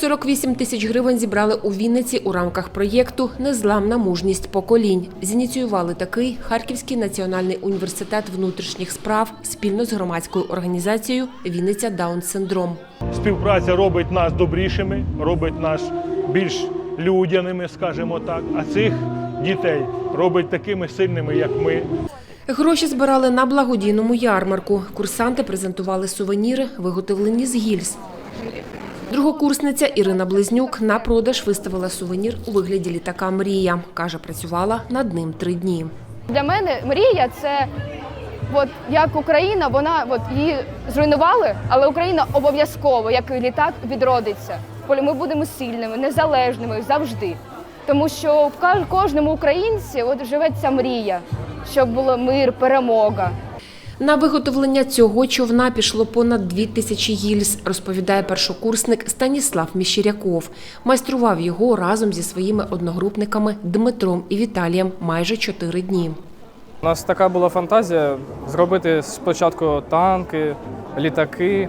48 тисяч гривень зібрали у Вінниці у рамках проєкту Незламна мужність поколінь. Зініціювали такий Харківський національний університет внутрішніх справ спільно з громадською організацією Вінниця Даун Синдром. Співпраця робить нас добрішими, робить нас більш людяними, скажімо так. А цих дітей робить такими сильними, як ми. Гроші збирали на благодійному ярмарку. Курсанти презентували сувеніри, виготовлені з гільз. Другокурсниця Ірина Близнюк на продаж виставила сувенір у вигляді літака Мрія. Каже, працювала над ним три дні. Для мене мрія це от як Україна, вона от її зруйнували, але Україна обов'язково, як літак, відродиться. Ми будемо сильними, незалежними завжди. Тому що в кожному українці от живе ця мрія, щоб було мир, перемога. На виготовлення цього човна пішло понад дві тисячі гільз, розповідає першокурсник Станіслав Міщиряков. Майстрував його разом зі своїми одногрупниками Дмитром і Віталієм майже чотири дні. У нас така була фантазія зробити спочатку танки, літаки,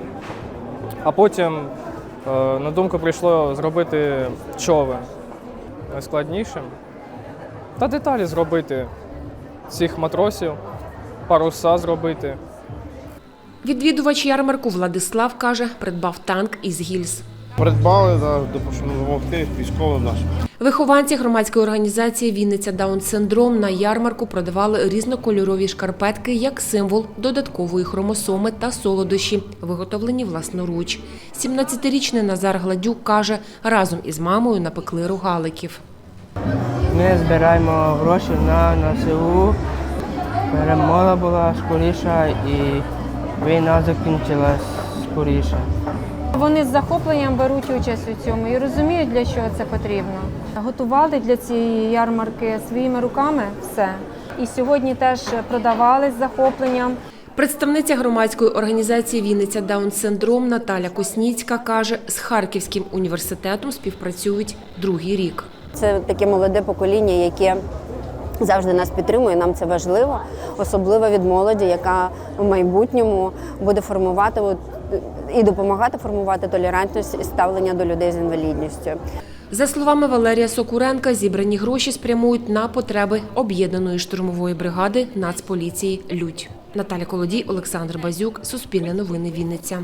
а потім е, на думку прийшло зробити човен найскладнішим. Та деталі зробити цих матросів, паруса зробити. Відвідувач ярмарку Владислав каже, придбав танк із гільз. Придбали да, допомогти військовим нашим. Вихованці громадської організації Вінниця Даун Синдром на ярмарку продавали різнокольорові шкарпетки як символ додаткової хромосоми та солодощі, виготовлені власноруч. 17-річний Назар Гладюк каже, разом із мамою напекли рогаликів. Ми збираємо гроші на НСУ. Перемога була скоріша і війна закінчилась скоріше. Вони з захопленням беруть участь у цьому і розуміють, для чого це потрібно. Готували для цієї ярмарки своїми руками все. І сьогодні теж продавали з захопленням. Представниця громадської організації Вінниця Даун Синдром Наталя Косніцька каже, з Харківським університетом співпрацюють другий рік. Це таке молоде покоління, яке завжди нас підтримує. Нам це важливо, особливо від молоді, яка в майбутньому буде формувати і допомагати формувати толерантність і ставлення до людей з інвалідністю. За словами Валерія Сокуренка, зібрані гроші спрямують на потреби об'єднаної штурмової бригади Нацполіції Людь. Наталя Колодій, Олександр Базюк, Суспільне новини Вінниця.